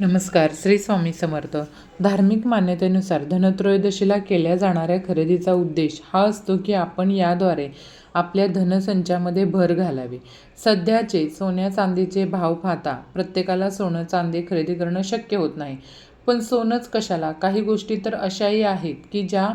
नमस्कार श्री स्वामी समर्थ. धार्मिक मान्यतेनुसार धनत्रयोदशीला केल्या जाणाऱ्या खरेदीचा उद्देश हा असतो की आपण याद्वारे आपल्या धनसंचामध्ये भर घालावी. सध्याचे सोन्या चांदीचे भाव पाहता प्रत्येकाला सोनं चांदी खरेदी करणं शक्य होत नाही. पण सोनंच कशाला? काही गोष्टी तर अशाही आहेत की ज्या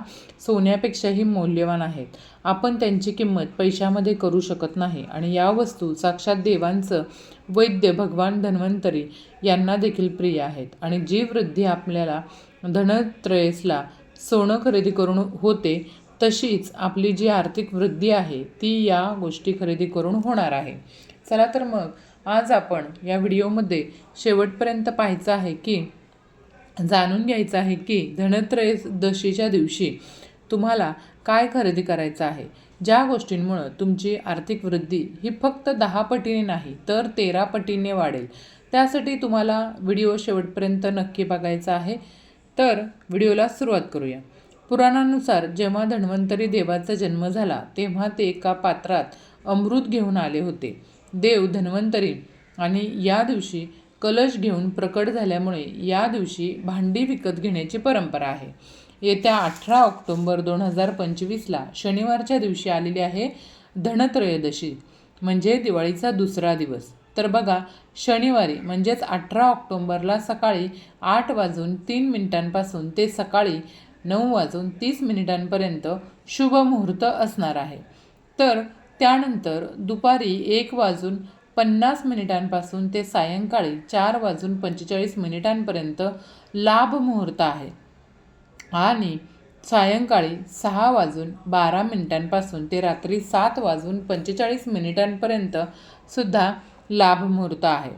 सोन्यापेक्षाही मौल्यवान आहेत. आपण त्यांची किंमत पैशामध्ये करू शकत नाही आणि या वस्तू साक्षात देवांचं वैद्य भगवान धन्वंतरी यांना देखील प्रिय आहेत. आणि जी वृद्धी आपल्याला धनत्रयसला सोनं खरेदी करून होते तशीच आपली जी आर्थिक वृद्धी आहे ती या गोष्टी खरेदी करून होणार आहे. चला तर मग आज आपण या व्हिडिओमध्ये शेवटपर्यंत पाहायचं आहे की जाणून घ्यायचं आहे की धनत्रयोदशीच्या दिवशी तुम्हाला काय खरेदी करायचं आहे? ज्या गोष्टींमुळं तुमची आर्थिक वृद्धी ही फक्त दहा पटीने नाही तर तेरा पटीने वाढेल. त्यासाठी तुम्हाला व्हिडिओ शेवटपर्यंत नक्की बघायचा आहे. तर व्हिडिओला सुरुवात करूया. पुराणानुसार जेव्हा धन्वंतरी देवाचा जन्म झाला तेव्हा ते एका पात्रात अमृत घेऊन आले होते. देव धन्वंतरी आणि या दिवशी कलश घेऊन प्रकट झाल्यामुळे या दिवशी भांडी विकत घेण्याची परंपरा आहे. येत्या अठरा ऑक्टोंबर दोन हजार पंचवीसला शनिवारच्या दिवशी आलेली आहे धनत्रयोदशी म्हणजे दिवाळीचा दुसरा दिवस. तर बघा शनिवारी म्हणजेच अठरा ऑक्टोंबरला सकाळी आठ वाजून तीन मिनिटांपासून ते सकाळी नऊ वाजून तीस मिनिटांपर्यंत शुभ मुहूर्त असणार आहे. तर त्यानंतर दुपारी एक वाजून पन्नास मिनिटांपासून ते सायंकाळी चार वाजून पंचेचाळीस मिनिटांपर्यंत लाभ मुहूर्त आहे. आणि सायंकाळी सहा वाजून बारा मिनिटांपासून ते रात्री सात वाजून पंचेचाळीस मिनिटांपर्यंत सुद्धा लाभ मुहूर्त आहे.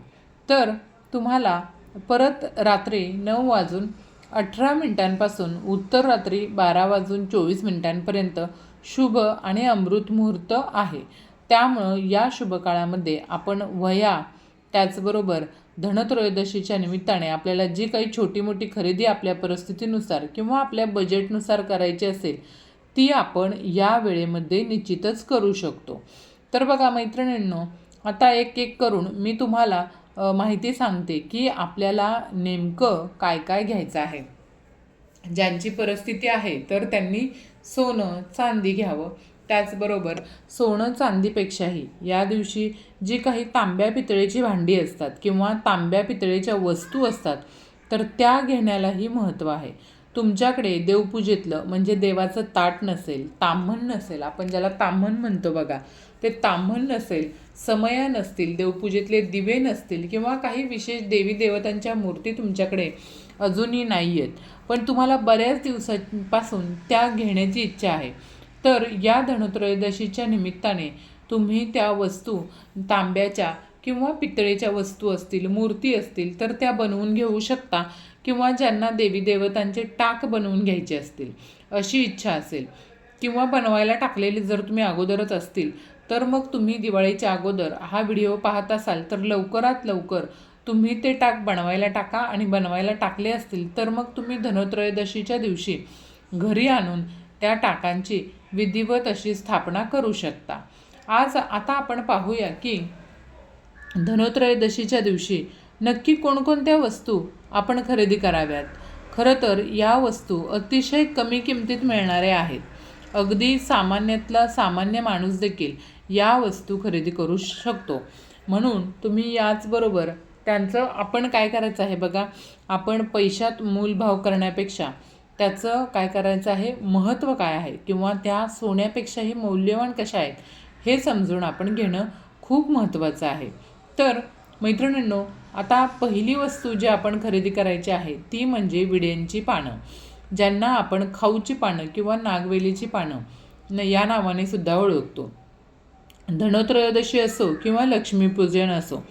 तर तुम्हाला परत रात्री नऊ वाजून अठरा मिनिटांपासून उत्तर रात्री बारा वाजून चोवीस मिनिटांपर्यंत शुभ आणि अमृत मुहूर्त आहे. त्यामुळं या शुभकाळामध्ये आपण वह्या त्याचबरोबर धनत्रयोदशीच्या निमित्ताने आपल्याला जी काही छोटी मोठी खरेदी आपल्या परिस्थितीनुसार किंवा आपल्या बजेटनुसार करायची असेल ती आपण या वेळेमध्ये निश्चितच करू शकतो. तर बघा मैत्रिणींनो आता एक एक करून मी तुम्हाला माहिती सांगते की आपल्याला नेमकं काय काय घ्यायचं आहे. ज्यांची परिस्थिती आहे तर त्यांनी सोनं चांदी घ्यावं. त्याचबरोबर सोनं चांदीपेक्षाही. या दिवशी जी काही तांब्या पितळेची भांडी असतात किंवा तांब्या पितळेच्या वस्तू असतात तर त्या घेण्यालाही महत्त्व आहे. तुमच्याकडे देवपूजेतलं म्हणजे देवाचं ताट नसेल ताम्हण नसेल आपण ज्याला ताम्हण म्हणतो बघा ते ताम्हण नसेल समया नसतील देवपूजेतले दिवे नसतील किंवा काही विशेष देवी देवतांच्या मूर्ती तुमच्याकडे अजूनही नाही आहेत पण तुम्हाला बऱ्याच दिवसांपासून त्या घेण्याची इच्छा आहे. तर या धनत्रयोदशीच्या निमित्ताने तुम्ही त्या वस्तू तांब्याच्या किंवा पितळेच्या वस्तू असतील मूर्ती असतील तर त्या बनवून घेऊ शकता किंवा ज्यांना देवी देवतांचे टाक बनवून घ्यायचे असतील. अशी इच्छा असेल. किंवा बनवायला टाकलेली जर तुम्ही अगोदरच असतील तर मग तुम्ही दिवाळीच्या अगोदर हा व्हिडिओ पाहत असाल तर लवकरात लवकर तुम्ही ते टाक बनवायला टाका आणि बनवायला टाकले असतील तर मग तुम्ही धनत्रयोदशीच्या दिवशी घरी आणून त्या टाकांची विधिवत अशी स्थापना करू शकता. आज आता आपण पाहूया की धनोत्रयोदशीच्या दिवशी नक्की कोणकोणत्या वस्तू आपण खरेदी कराव्यात? खरं तर या वस्तू अतिशय कमी किमतीत मिळणाऱ्या आहेत. अगदी सामान्यातला सामान्य माणूस देखील या वस्तू खरेदी करू शकतो. म्हणून तुम्ही याचबरोबर त्यांचं आपण काय करायचं आहे बघा? आपण पैशात मूलभाव करण्यापेक्षा त्याचं काय करायचं आहे? महत्त्व काय आहे? किंवा त्या सोन्यापेक्षाही मौल्यवान कशा आहेत? हे समजून आपण घेणं खूप महत्त्वाचं आहे. तर मैत्रिणींनो आता पहिली वस्तू जी आपण खरेदी करायची आहे ती म्हणजे विड्यांची पानं. ज्यांना आपण खाऊची पानं किंवा नागवेलीची पानं न या नावाने सुद्धा ओळखतो. धनोत्रयोदशी असो किंवा लक्ष्मीपूजन असो.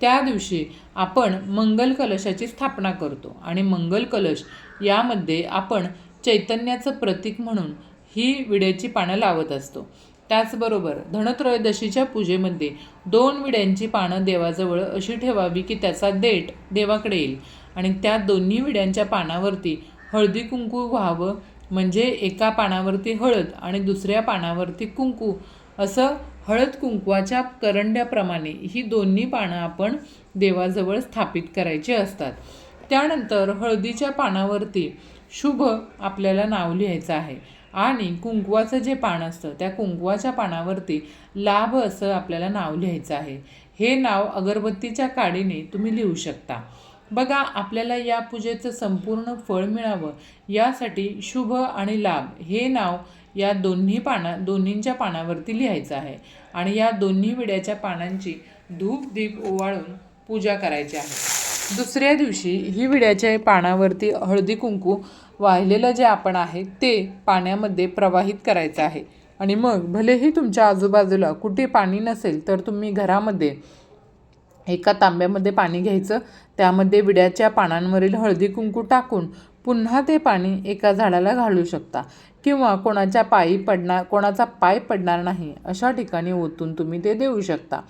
त्या दिवशी आपण मंगल कलशाची स्थापना करतो. आणि मंगल कलश यामध्ये आपण चैतन्याचं प्रतीक म्हणून ही विड्याची पानं लावत असतो. त्याचबरोबर धनत्रयोदशीच्या पूजेमध्ये दोन विड्यांची पानं देवाजवळ अशी ठेवावी की त्याचा देठ देवाकडे येईल. आणि त्या दोन्ही विड्यांच्या पानावरती हळदी कुंकू व्हावं म्हणजे एका पानावरती हळद आणि दुसऱ्या पानावरती कुंकू असं हळद कुंकवाच्या करंड्याप्रमाणे ही दोन्ही पानं आपण देवाजवळ स्थापित करायची असतात. त्यानंतर हळदीच्या पानावरती शुभ आपल्याला नाव लिहायचं आहे. आणि कुंकवाचं जे पान असतं त्या कुंकवाच्या पानावरती लाभ असं आपल्याला नाव लिहायचं आहे. हे नाव अगरबत्तीच्या काडीने तुम्ही लिहू शकता. बघा आपल्याला या पूजेचं संपूर्ण फळ मिळावं यासाठी शुभ आणि लाभ हे नाव या दोन्ही पाना दोन्हींच्या पानावरती लिहायचं आहे. आणि या दोन्ही विड्याच्या पानांची धूप दीप ओवाळून पूजा करायची आहे. दुसऱ्या दिवशी ही विड्याच्या पानावरती हळदी कुंकू वाहिलेलं जे आपण आहे ते पाण्यामध्ये प्रवाहित करायचं आहे. आणि मग भलेही तुमच्या आजूबाजूला कुठे पाणी नसेल तर तुम्ही घरामध्ये एका तांब्यामध्ये पाणी घ्यायचं त्यामध्ये विड्याच्या पानांवरील हळदी कुंकू टाकून पुन्हा ते पाणी एका झाडाला घालू शकता. किंवा कोणाच्या पायी पडणार कोणाचा पाय पडणार नाही अशा ठिकाणी ओतून तुम्ही ते देऊ शकता.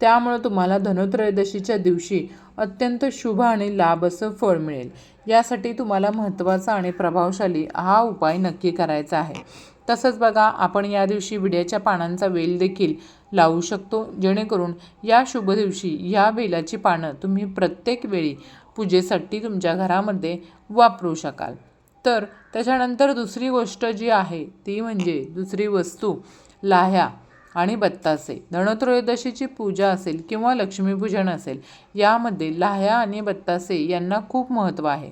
त्यामुळं तुम्हाला धनुत्रयोदशीच्या दिवशी अत्यंत शुभ आणि लाभ असं फळ मिळेल. यासाठी तुम्हाला महत्त्वाचा आणि प्रभावशाली हा उपाय नक्की करायचा आहे. तसंच बघा आपण या दिवशी विड्याच्या पानांचा वेल देखील लावू शकतो जेणेकरून या शुभ दिवशी या वेलाची पानं तुम्ही प्रत्येक वेळी पूजेसाठी तुमच्या घरामध्ये वापरू शकाल. तर त्याच्यानंतर दुसरी गोष्ट जी आहे ती म्हणजे दुसरी वस्तू लाह्या आणि बत्तासे. धनत्रयोदशीची पूजा असेल किंवा लक्ष्मीपूजन असेल यामध्ये लाह्या आणि बत्तासे यांना खूप महत्त्व आहे.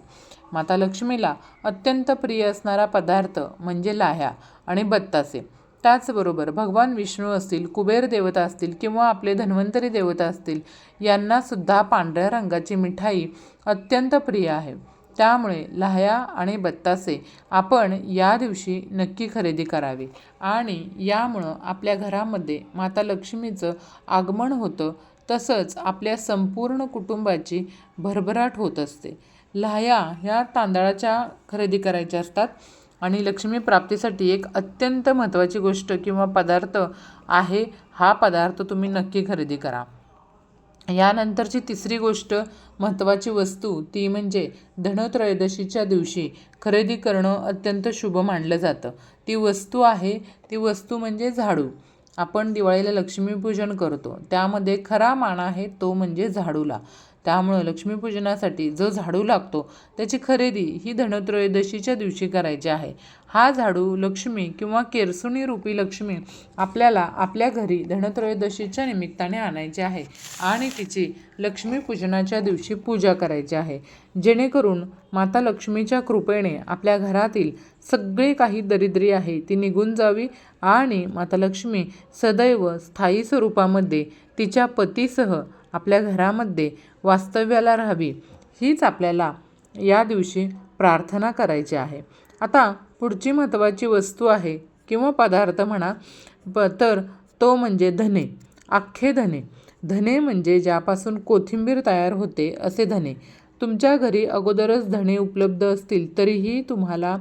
माता लक्ष्मीला अत्यंत प्रिय असणारा पदार्थ म्हणजे लाह्या आणि बत्तासे. त्याचबरोबर भगवान विष्णू असतील कुबेर देवता असतील किंवा आपले धन्वंतरी देवता असतील यांनासुद्धा पांढऱ्या रंगाची मिठाई अत्यंत प्रिय आहे. त्यामुळे लाह्या आणि बत्तासे आपण या दिवशी नक्की खरेदी करावी. आणि यामुळं आपल्या घरामध्ये माता लक्ष्मीचं आगमन होतं तसंच आपल्या संपूर्ण कुटुंबाची भरभराट होत असते. लाह्या ह्या तांदळाच्या खरेदी करायच्या असतात आणि लक्ष्मी प्राप्तीसाठी एक अत्यंत महत्त्वाची गोष्ट किंवा पदार्थ आहे हा पदार्थ तुम्ही नक्की खरेदी करा. यानंतरची तिसरी गोष्ट महत्त्वाची वस्तू ती म्हणजे धनत्रयोदशीच्या दिवशी खरेदी करणं अत्यंत शुभ मानलं जातं. ती वस्तू आहे ती वस्तू म्हणजे झाडू. आपण दिवाळीला लक्ष्मीपूजन करतो. त्यामध्ये खरा मान आहे तो म्हणजे झाडूला. त्यामुळं लक्ष्मीपूजनासाठी जो झाडू लागतो त्याची खरेदी ही धनत्रयोदशीच्या दिवशी करायची आहे. हा झाडू लक्ष्मी किंवा केरसुणी रूपी लक्ष्मी आपल्याला आपल्या घरी धनत्रयोदशीच्या निमित्ताने आणायची आहे आणि तिची लक्ष्मीपूजनाच्या दिवशी पूजा करायची आहे. जेणेकरून माता लक्ष्मीच्या कृपेने आपल्या घरातील सगळे काही दरिद्री आहे ती निघून जावी आणि माता लक्ष्मी सदैव स्थायी स्वरूपामध्ये तिच्या पतीसह आपल्या घरामध्ये वास्तव्याला राहावी हीच आपल्याला या दिवशी प्रार्थना करायची आहे. आता पुढची महत्त्वाची वस्तू आहे किंवा पदार्थ म्हणा प तर तो म्हणजे धने अख्खे धने. धने म्हणजे ज्यापासून कोथिंबीर तयार होते असे धने. तुमच्या घरी अगोदरच धणे उपलब्ध असतील तरीही तुम्हाला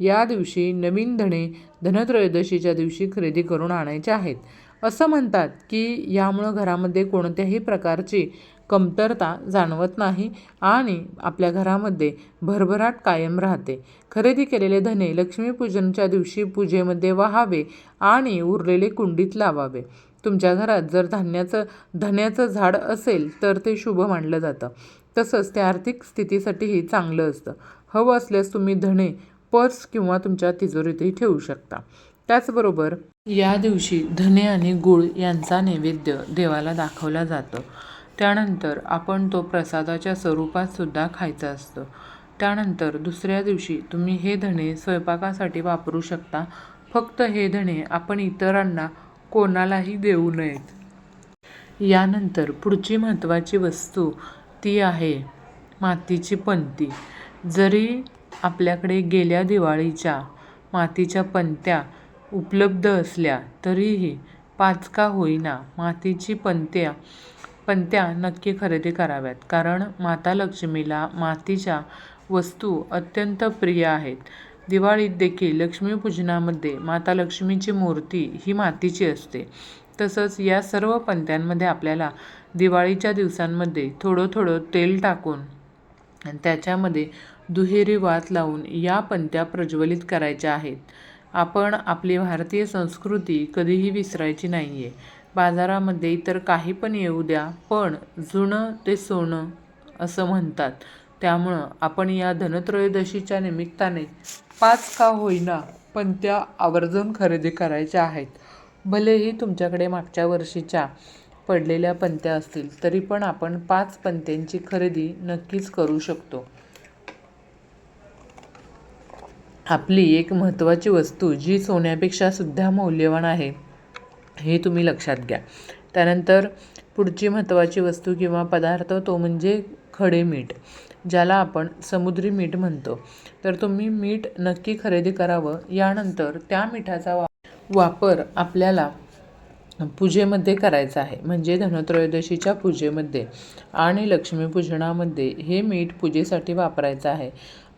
या दिवशी नवीन धणे धनत्रयोदशीच्या दिवशी खरेदी करून आणायचे आहेत. असं म्हणतात की यामुळं घरामध्ये कोणत्याही प्रकारची कमतरता जाणवत नाही आणि आपल्या घरामध्ये भरभराट कायम राहते. खरेदी केलेले धने लक्ष्मीपूजनच्या दिवशी पूजेमध्ये वाहावे आणि उरलेले कुंडीत लावावे. तुमच्या घरात जर धान्याचं धन्याचं झाड असेल तर ते शुभ मानलं जातं. तसंच ते आर्थिक स्थितीसाठीही चांगलं असतं. हवं असल्यास तुम्ही धणे पर्स किंवा तुमच्या तिजोरीतही ठेवू शकता. त्याचबरोबर या दिवशी धने आणि गूळ यांचा नैवेद्य देवाला दाखवला जातो. त्यानंतर आपण तो प्रसादाच्या स्वरूपात सुद्धा खायचा असतो. त्यानंतर दुसऱ्या दिवशी तुम्ही हे धणे स्वयंपाकासाठी वापरू शकता. फक्त हे धणे आपण इतरांना कोणालाही देऊ नयेत. यानंतर पुढची महत्त्वाची वस्तू ती आहे मातीची पंती. जरी आपल्याकडे गेल्या दिवाळीच्या मातीच्या पंत्या उपलब्ध असल्या तरीही पाच का होईना मातीची पंत्या पंत्या नक्की खरेदी कराव्यात. कारण माता लक्ष्मीला मातीच्या वस्तू अत्यंत प्रिय आहेत. दिवाळीत देखील लक्ष्मीपूजनामध्ये माता लक्ष्मीची मूर्ती ही मातीची असते. तसंच या सर्व पंत्यांमध्ये आपल्याला दिवाळीच्या दिवसांमध्ये थोडं थोडं तेल टाकून त्याच्यामध्ये दुहेरी वात लावून या पंत्या प्रज्वलित करायच्या आहेत. आपण आपली भारतीय संस्कृती कधीही विसरायची नाही आहे बाजारामध्ये इतर काही पण येऊ द्या पण जुनं ते सोनं असं म्हणतात. त्यामुळं आपण या धनत्रयोदशीच्या निमित्ताने पाच का होईना पण त्या आवर्जून खरेदी करायच्या आहेत. भलेही तुमच्याकडे मागच्या वर्षीच्या पडलेल्या पंत्या असतील तरी पण आपण पाच पंत्यांची खरेदी नक्कीच करू शकतो. आपली एक महत्त्वाची वस्तू जी सोन्यापेक्षा सुद्धा मौल्यवान आहे हे तुम्ही लक्षात घ्या. त्यानंतर पुढची महत्त्वाची वस्तू किंवा पदार्थ तो म्हणजे खडे मीठ ज्याला आपण समुद्री मीठ म्हणतो. तर तुम्ही मीठ नक्की खरेदी करावं यानंतर त्या मिठाचा वा वापर आपल्याला पूजेमध्ये करायचा आहे. म्हणजे धनत्रयोदशीच्या पूजेमध्ये आणि लक्ष्मीपूजनामध्ये हे मीठ पूजेसाठी वापरायचं आहे.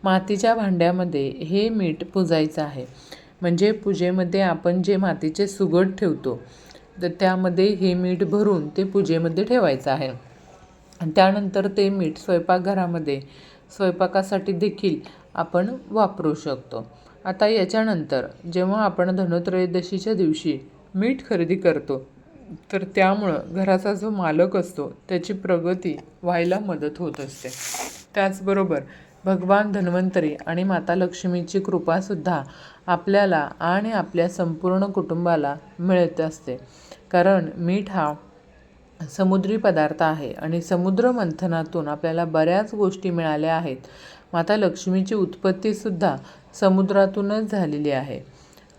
मातीच्या भांड्यामध्ये हे मीठ पुजायचं आहे. म्हणजे पूजेमध्ये आपण जे मातीचे सुगड ठेवतो तर त्यामध्ये हे मीठ भरून ते पूजेमध्ये ठेवायचं आहे. त्यानंतर ते मीठ स्वयंपाकघरामध्ये स्वयंपाकासाठी देखील आपण वापरू शकतो. आता याच्यानंतर जेव्हा आपण धनत्रयोदशीच्या दिवशी मीठ खरेदी करतो तर त्यामुळं घराचा जो मालक असतो त्याची प्रगती व्हायला मदत होत असते. त्याचबरोबर भगवान धन्वंतरी आणि माता लक्ष्मीची कृपासुद्धा आपल्याला आणि आपल्या संपूर्ण कुटुंबाला मिळत असते. कारण मीठ हा समुद्री पदार्थ आहे आणि समुद्र मंथनातून आपल्याला बऱ्याच गोष्टी मिळाल्या आहेत. माता लक्ष्मीची उत्पत्तीसुद्धा समुद्रातूनच झालेली आहे.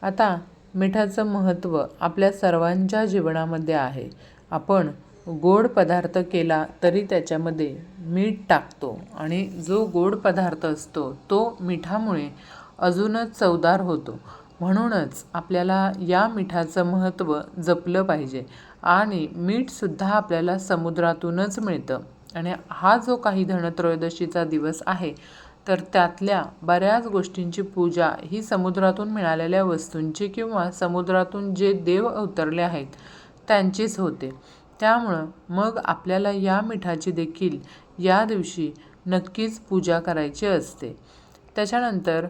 आता मिठाचं महत्त्व आपल्या सर्वांच्या जीवनामध्ये आहे. आपण गोड पदार्थ केला तरी त्याच्यामध्ये मीठ टाकतो. आणि जो गोड पदार्थ असतो तो मिठामुळे अजूनच चवदार होतो. म्हणूनच आपल्याला या मिठाचं महत्त्व जपलं पाहिजे. आणि मीठसुद्धा आपल्याला समुद्रातूनच मिळतं. आणि हा जो काही धनत्रयोदशीचा दिवस आहे तर त्यातल्या बऱ्याच गोष्टींची पूजा ही समुद्रातून मिळालेल्या वस्तूंची किंवा समुद्रातून जे देव अवतरले आहेत त्यांचीच होते. त्यामुळं मग आपल्याला या मिठाची देखील या दिवशी नक्कीच पूजा करायची असते. त्याच्यानंतर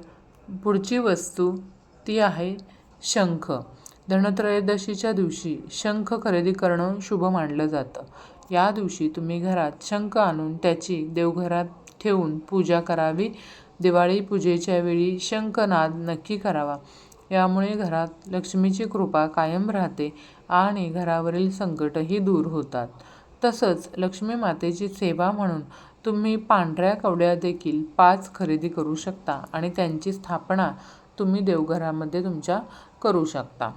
पुढची वस्तू ती आहे शंख. धनत्रयोदशीच्या दिवशी शंख खरेदी करणं शुभ मानलं जातं. या दिवशी तुम्ही घरात शंख आणून त्याची देवघरात ठेवून पूजा करावी. दिवाळी पूजेच्या वेळी शंखनाद नक्की करावा. यामुळे घरात लक्ष्मीची कृपा कायम राहते आणि घरावरील संकटही दूर होतात. तसंच लक्ष्मी मातेची सेवा म्हणून तुम्ही पांढऱ्या कवड्या देखील पाच खरेदी करू शकता आणि त्यांची स्थापना तुम्ही देवघरामध्ये तुमच्या करू शकता.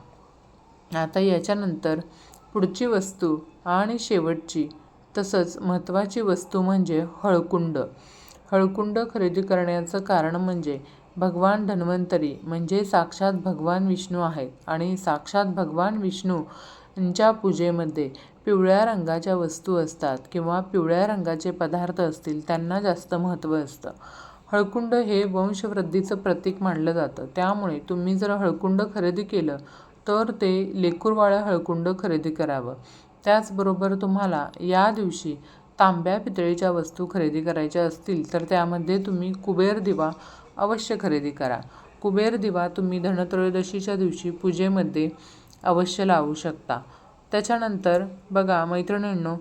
आता याच्यानंतर पुढची वस्तू आणि शेवटची तसंच महत्त्वाची वस्तू म्हणजे हळकुंड. हळकुंड खरेदी करण्याचं कारण म्हणजे भगवान धन्वंतरी म्हणजे साक्षात भगवान विष्णू आहेत आणि साक्षात भगवान विष्णू यांच्या पूजेमध्ये पिवळ्या रंगाच्या वस्तू असतात किंवा पिवळ्या रंगाचे पदार्थ असतील त्यांना जास्त महत्त्व असतं. हळकुंड हे वंशवृद्धीचं प्रतीक मानलं जातं. त्यामुळे तुम्ही जर हळकुंड खरेदी केलं तर ते लेकूरवाळ्या हळकुंड खरेदी करावं. त्याचबरोबर तुम्हाला या दिवशी तांब्या पितळीच्या वस्तू खरेदी करायच्या असतील तर त्यामध्ये तुम्ही कुबेर दिवा अवश्य खरेदी करा. कुबेर दिवा तुम्ही धनत्रयोदशीच्या दिवशी पूजेमध्ये अवश्य लावू शकता. त्याच्यानंतर बघा मैत्रिणींनो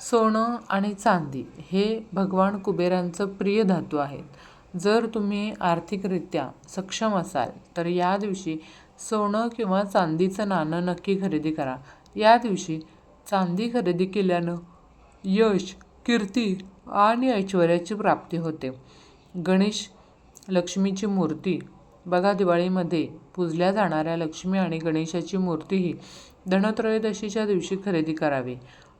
सोनं आणि चांदी हे भगवान कुबेरांचं प्रिय धातू आहेत. जर तुम्ही आर्थिकरित्या सक्षम असाल तर या दिवशी सोनं किंवा चांदीचं नाणं नक्की खरेदी करा. या दिवशी चांदी खरेदी केल्यानं यश कीर्ती आणि ऐश्वर्याची प्राप्ती होते. गणेश लक्ष्मीची मूर्ती. बघा दिवाळीमध्ये पूजल्या जाणाऱ्या लक्ष्मी आणि गणेशाची मूर्तीही धनत्रयोदशीच्या दिवशी खरेदी करावी.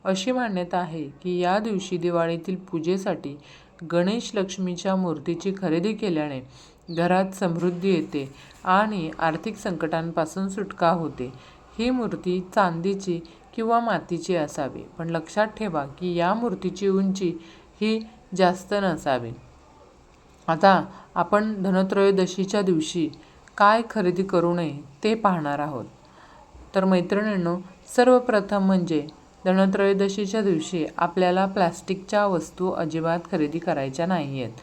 अशी मान्यता आहे की या दिवशी दिवाळीतील पूजेसाठी गणेश लक्ष्मीच्या मूर्तीची खरेदी केल्याने घरात समृद्धी येते आणि आर्थिक संकटांपासून सुटका होते. ही मूर्ती चांदीची किंवा मातीची असावी. पण लक्षात ठेवा की या मूर्तीची उंची ही जास्त नसावी. आता आपण धनत्रयोदशीच्या दिवशी काय खरेदी करू नये ते पाहणार आहोत. तर मैत्रिणींनो सर्वप्रथम म्हणजे धनत्रयोदशीच्या दिवशी आपल्याला प्लॅस्टिकच्या वस्तू अजिबात खरेदी करायच्या नाही आहेत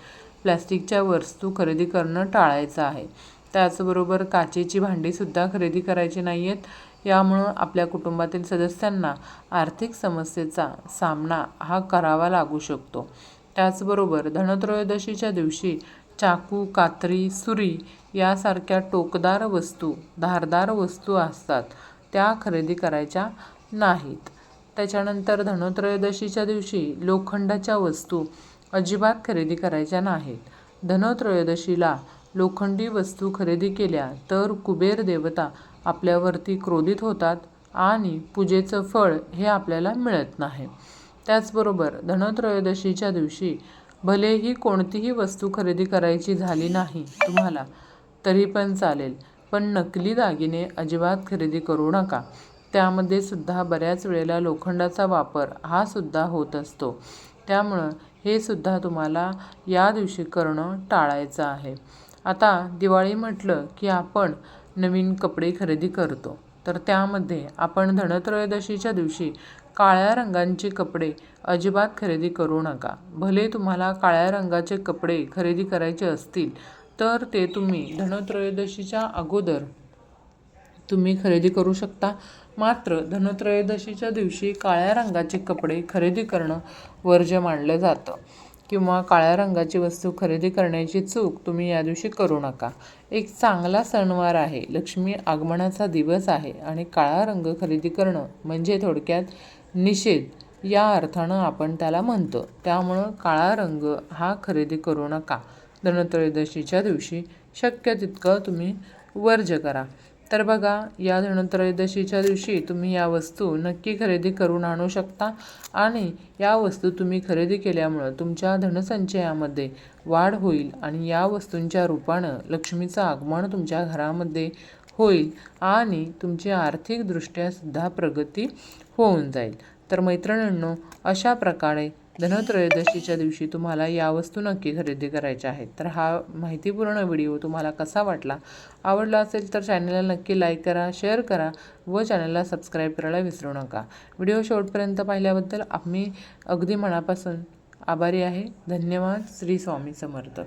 प्लॅस्टिकच्या वस्तू खरेदी करणं टाळायचं आहे. त्याचबरोबर काचेची भांडीसुद्धा खरेदी करायची नाही आहेत यामुळं आपल्या कुटुंबातील सदस्यांना आर्थिक समस्येचा सामना हा करावा लागू शकतो. त्याचबरोबर धनत्रयोदशीच्या दिवशी चाकू कात्री सुरी यासारख्या टोकदार वस्तू धारदार वस्तू असतात त्या खरेदी करायच्या नाहीत. त्याच्यानंतर धनत्रयोदशीच्या दिवशी लोखंडाच्या वस्तू अजिबात खरेदी करायच्या नाहीत. धनत्रयोदशीला लोखंडी वस्तू खरेदी केल्या तर कुबेर देवता आपल्यावरती क्रोधित होतात आणि पूजेचं फळ हे आपल्याला मिळत नाही. त्याचबरोबर धनत्रयोदशीच्या दिवशी भलेही कोणतीही वस्तू खरेदी करायची झाली नाही तुम्हाला तरी पण चालेल पण नकली दागिने अजिबात खरेदी करू नका. त्यामध्ये सुद्धा बऱ्याच वेळेला लोखंडाचा वापर हा सुद्धा होत असतो. त्यामुळं हे सुद्धा तुम्हाला या दिवशी करणं टाळायचं आहे. आता दिवाळी म्हटलं की आपण नवीन कपडे खरेदी करतो. तर त्यामध्ये आपण धनत्रयोदशीच्या दिवशी काळ्या रंगांचे कपडे अजिबात खरेदी करू नका. भले तुम्हाला काळ्या रंगाचे कपडे खरेदी करायचे असतील तर ते तुम्ही धनत्रयोदशीच्या अगोदर तुम्ही खरेदी करू शकता. मात्र धनत्रयोदशीच्या दिवशी काळ्या रंगाचे कपडे खरेदी करणं वर्ज्य मानलं जातं. किंवा काळ्या रंगाची वस्तू खरेदी करण्याची चूक तुम्ही या दिवशी करू नका. एक चांगला सणवार आहे. लक्ष्मी आगमनाचा दिवस आहे आणि काळा रंग खरेदी करणं म्हणजे थोडक्यात निषेध या अर्थानं आपण त्याला म्हणतो. त्यामुळं काळा रंग हा खरेदी करू नका. धनत्रयोदशीच्या दिवशी शक्य तितकं तुम्ही वर्ज करा. तर बघा या धनत्रयोदशीच्या दिवशी तुम्ही या वस्तू नक्की खरेदी करून आणू शकता आणि या वस्तू तुम्ही खरेदी केल्यामुळं तुमच्या धनसंचयामध्ये वाढ होईल आणि या वस्तूंच्या रूपानं लक्ष्मीचं आगमन तुमच्या घरामध्ये होईल आणि तुमची आर्थिकदृष्ट्यासुद्धा प्रगती होऊन जाईल. तर मैत्रिणींनो अशा प्रकारे धनत्रयोदशीच्या दिवशी तुम्हाला या वस्तू नक्की खरेदी करायच्या आहेत. तर हा माहितीपूर्ण व्हिडिओ तुम्हाला कसा वाटला आवडला असेल तर चॅनलला नक्की लाईक करा शेअर करा व चॅनलला सबस्क्राईब करायला विसरू नका. व्हिडिओ शेवटपर्यंत पाहिल्याबद्दल आम्ही अगदी मनापासून आभारी आहे. धन्यवाद. श्री स्वामी समर्थ.